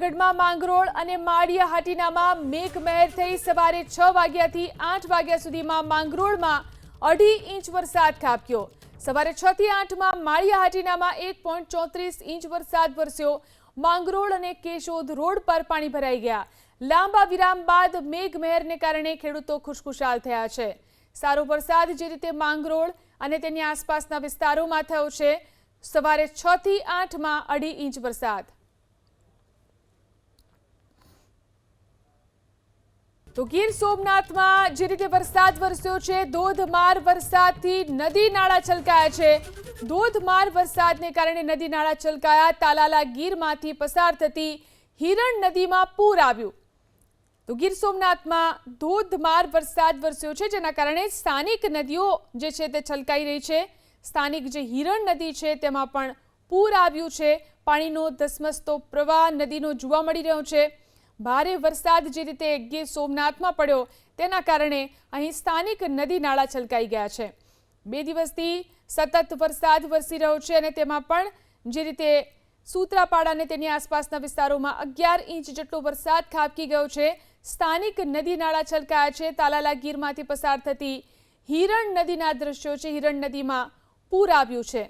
જૂનાગઢમાં માંગરોળ અને માળિયા હાટીનામાં મેઘમહેર થઈ સવારે છ વાગ્યાથી આઠ વાગ્યા સુધીમાં માંગરોળમાં અઢી ઇંચ વરસાદ ખાબક્યો. સવારે છ થી આઠમાં માળિયા હાટીનામાં એક પોઈન્ટ ચોત્રીસ ઇંચ વરસાદ વરસ્યો. માંગરોળ અને કેશોદ રોડ પર પાણી ભરાઈ ગયા. લાંબા વિરામ બાદ મેઘમહેરને કારણે ખેડૂતો ખુશખુશાલ થયા છે. સારો વરસાદ જે રીતે માંગરોળ અને તેની આસપાસના વિસ્તારોમાં થયો છે, સવારે છ થી આઠમાં અઢી ઇંચ વરસાદ. તો ગીર સોમનાથમાં જે રીતે વરસાદ વરસ્યો છે, ધોધમાર વરસાદથી નદી નાળા છલકાયા છે. ધોધમાર વરસાદને કારણે નદી નાળા છલકાયા, તાલાલા ગીરમાંથી પસાર થતી હિરણ નદીમાં પૂર આવ્યું. તો ગીર સોમનાથમાં ધોધમાર વરસાદ વરસ્યો છે, જેના કારણે સ્થાનિક નદીઓ જે છે તે છલકાઈ રહી છે. સ્થાનિક જે હિરણ નદી છે તેમાં પણ પૂર આવ્યું છે. પાણીનો ધસમસતો પ્રવાહ નદીનો જોવા મળી રહ્યો છે. ભારે વરસાદ જે રીતે ગીર સોમનાથમાં પડ્યો, તેના કારણે અહીં સ્થાનિક નદી નાળા છલકાઈ ગયા છે. બે દિવસથી સતત વરસાદ વરસી રહ્યો છે અને તેમાં પણ જે રીતે સૂત્રાપાડા અને તેની આસપાસના વિસ્તારોમાં અગિયાર ઇંચ જેટલો વરસાદ ખાબકી ગયો છે, સ્થાનિક નદી નાળા છલકાયા છે. તાલાલા ગીરમાંથી પસાર થતી હિરણ નદીના દ્રશ્યો છે. હિરણ નદીમાં પૂર આવ્યું છે.